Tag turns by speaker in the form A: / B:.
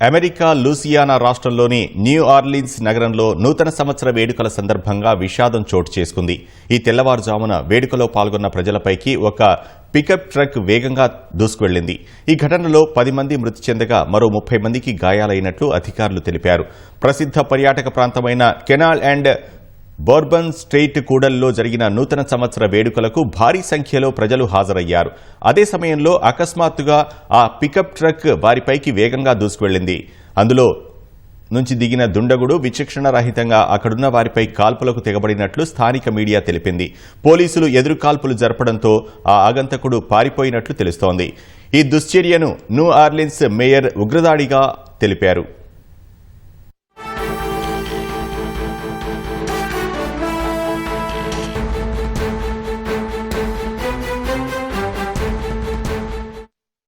A: America Louisiana రాష్ట్రంలోని New Orleans నగరంలో నూతన సంవత్సర వేడుకల సందర్భంగా విషాదం చోటు చేసుకుంది. ఈ తెల్లవారుజామున వేడుకలో పాల్గొన్న ప్రజలపైకి ఒక పికప్ ట్రక్ వేగంగా దూసుకువెళ్ళింది ఈ ఘటనలో పది మంది మృతి చెందగా మరో ముప్పై మందికి గాయాలైనట్లు అధికారులు తెలిపారు. ప్రసిద్ధ పర్యాటక ప్రాంతమైన కెనాల్ అండ్ బోర్బన్ స్ట్రెయిట్ కూడల్లో జరిగిన నూతన సంవత్సర వేడుకలకు భారీ సంఖ్యలో ప్రజలు హాజరయ్యారు. అదే సమయంలో అకస్మాత్తుగా ఆ పికప్ ట్రక్ వారిపైకి వేగంగా దూసుకువెళ్ళింది అందులో నుంచి దిగిన దుండగుడు విచక్షణ రహితంగా అక్కడున్న వారిపై కాల్పులకు తెగబడినట్లు స్థానిక మీడియా తెలిపింది. పోలీసులు ఎదురు కాల్పులు జరపడంతో ఆ ఆగంతకుడు పారిపోయినట్లు తెలుస్తోంది. ఈ దుశ్చర్యను న్యూ ఆర్లిన్స్ మేయర్ ఉగ్రదాడిగా తెలిపారు.